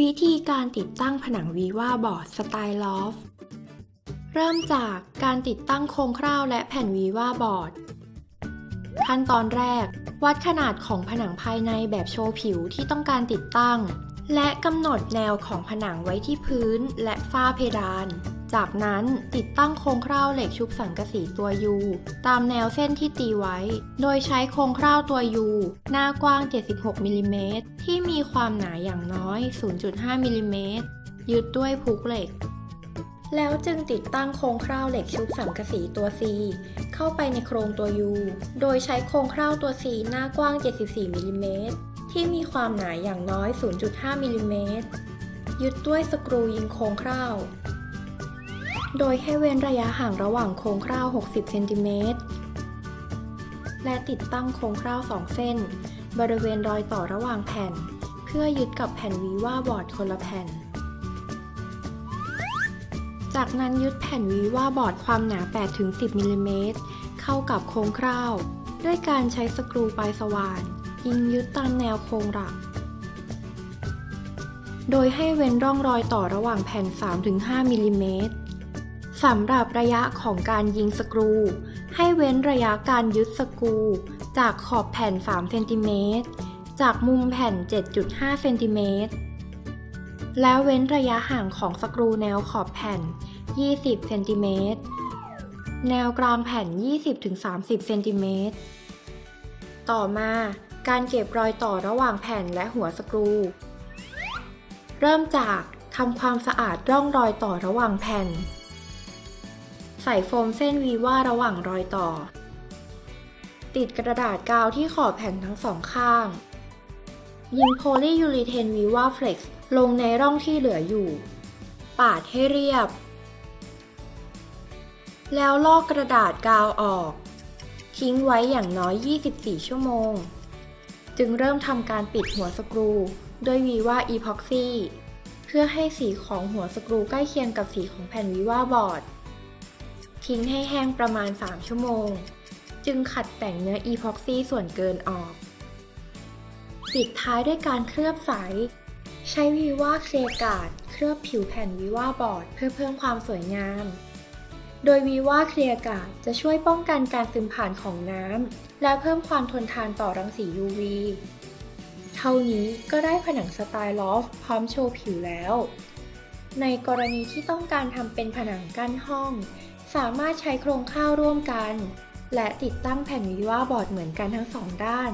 วิธีการติดตั้งผนังวีว่าบอร์ดสไตล์ลอฟเริ่มจากการติดตั้งโครงคร่าวและแผ่นวีว่าบอร์ด ขั้นตอนแรก วัดขนาดของผนังภายในแบบโชว์ผิวที่ต้องการติดตั้ง และกำหนดแนวของผนังไว้ที่พื้นและฝ้าเพดาน จากนั้นติดตั้งโครงคร่าวเหล็กชุบสังกะสีตัว U ตามแนวเส้นที่ตีไว้ โดยใช้โครงคร่าวตัว U หน้ากว้าง 76มิลลิเมตรที่มีความหนาอย่างน้อย 0.5มิลลิเมตรยึดด้วยพุกเหล็ก แล้วจึงติดตั้งโครงคร่าวเหล็กชุบสังกะสีตัว C เข้าไปในโครงตัว U โดยใช้โครงคร่าวตัว C หน้ากว้าง 74มิลลิเมตรที่มีความหนาอย่างน้อย 0.5มิลลิเมตรยึดด้วยสกรูยิงโครงคร่าว โดยให้เว้นระยะห่างระหว่างโครงคร่าว 60 เซนติเมตร และติดตั้งโครงคร่าว 2 เส้น บริเวณรอยต่อระหว่างแผ่น เพื่อยึดกับแผ่นวีว่าบอร์ดคนละแผ่น จากนั้นยึดแผ่นวีว่าบอร์ดความหนา 8-10 มิลลิเมตร เข้ากับโครงคร่าว ด้วยการใช้สกรูปลายสว่าน ยิงยึดตามแนวโครงหลักโดยให้เว้นร่องรอยต่อระหว่างแผ่น 3-5 มิลลิเมตร สำหรับระยะของการยิงสกรู ให้เว้นระยะการยึดสกรู จากขอบแผ่น 3 เซนติเมตร จากมุมแผ่น 7.5 เซนติเมตร แล้วเว้นระยะห่างของสกรูแนวขอบแผ่น 20 เซนติเมตร แนวกลางแผ่น 20-30 เซนติเมตร ต่อมาการเก็บรอยต่อระหว่างแผ่นและหัวสกรู เริ่มจากทำความสะอาดร่องรอยต่อระหว่างแผ่น ใส่โฟมเส้นวีว่าระหว่างรอยต่อ ติดกระดาษกาวที่ขอบแผ่นทั้งสองข้าง ยิงโพลียูรีเทนวีว่าเฟล็กซ์ลงในร่องที่เหลืออยู่ ปาดให้เรียบ แล้วลอกกระดาษกาวออก ทิ้งไว้อย่างน้อย 24 ชั่วโมง จึงเริ่มทำการปิดหัวสกรูด้วยวีว่าอีพ็อกซี่เพื่อให้สีของหัวสกรูใกล้เคียงกับสีของแผ่นวีว่าบอร์ด ทิ้งให้แห้งประมาณ 3 ชั่วโมง จึงขัดแต่งเนื้ออีพ็อกซี่ส่วนเกินออก ปิดท้ายด้วยการเคลือบใส ใช้วีว่าเคลียร์กาดเคลือบผิวแผ่นวีว่าบอร์ดเพื่อเพิ่มความสวยงาม โดยวีว่าเคลียร์กาดจะช่วยป้องกันการซึมผ่านของน้ำ และเพิ่มความทนทานต่อรังสี UV เท่านี้ก็ได้ผนังสไตล์ลอฟพร้อมโชว์ผิวแล้ว ในกรณีที่ต้องการทำเป็นผนังกั้นห้อง สามารถใช้โครงข้าวร่วมกัน และติดตั้งแผ่นวีว่าบอร์ดเหมือนกันทั้งสองด้าน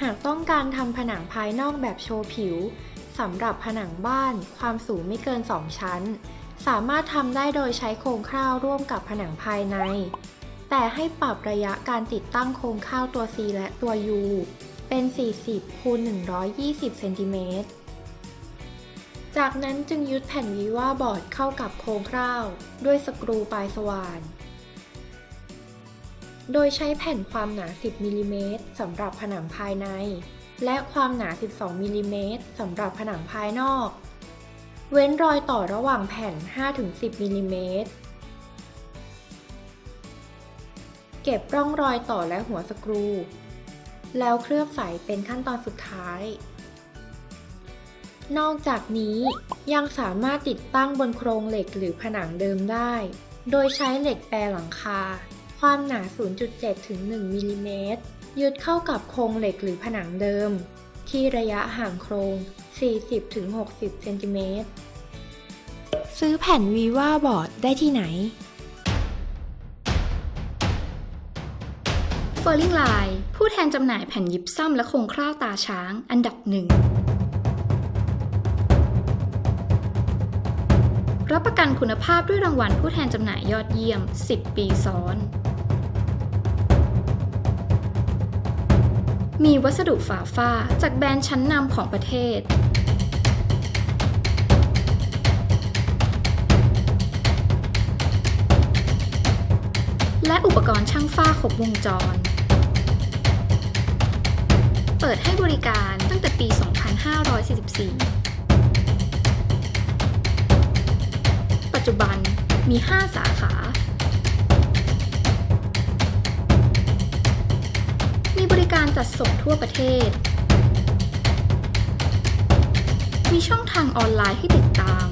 หากต้องการทำผนังภายนอกแบบโชว์ผิวสำหรับผนังบ้านความสูงไม่เกิน 2 ชั้น สามารถทำได้โดยใช้โครงข้าวร่วมกับผนังภายใน แต่ให้ปรับระยะการติดตั้งโครงข้าวตัว C และตัว U เป็น 40คูณ120 เซนติเมตร จากนั้นจึงยึดแผ่นวีว่าบอร์ดเข้ากับโครงข้าว ด้วยสกรูปลายสว่าน โดยใช้แผ่นความหนา 10มิลลิเมตรสำหรับผนังภายใน และความหนา 12มิลลิเมตรสำหรับผนังภายนอก เว้นรอยต่อระหว่างแผ่น 5-10มิลลิเมตรเก็บร่องรอยต่อและหัวสกรู แล้วเคลือบใสเป็นขั้นตอนสุดท้าย นอกจากนี้ยังสามารถติดตั้งบนโครงเหล็กหรือผนังเดิมได้ โดยใช้เหล็กแปรหลังคา ความหนา 0.7 ถึง 1 มิลลิเมตรยึดเข้ากับโครงเหล็กหรือผนังเดิม ที่ระยะห่างโครง 40ถึง60เซนติเมตร ซื้อแผ่นวีว่าบอร์ดได้ที่ไหนเฟอร์ลิงไลน์ผู้แทนจำหน่ายแผ่นยิปซัมและโครงคร่าวตาช้างอันดับหนึ่ง รับประกันคุณภาพด้วยรางวัลผู้แทนจำหน่ายยอดเยี่ยม 10 ปีซ้อน มีวัสดุฝาฝ้าจากแบรนด์ชั้นนำของประเทศ และอุปกรณ์ช่างฝ้าครบวงจร เปิดให้บริการตั้งแต่ปี 2544 จุบันมี 5 สาขา มีบริการจัดส่งทั่วประเทศ มีช่องทางออนไลน์ให้ติดตาม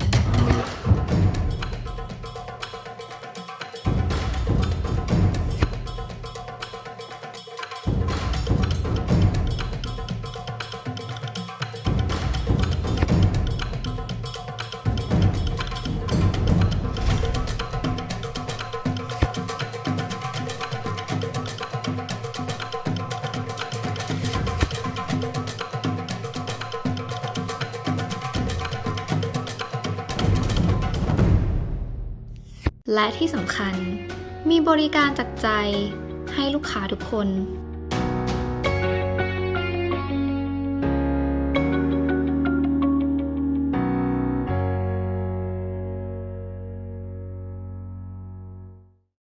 และที่สำคัญ มีบริการจากใจให้ลูกค้าทุกคน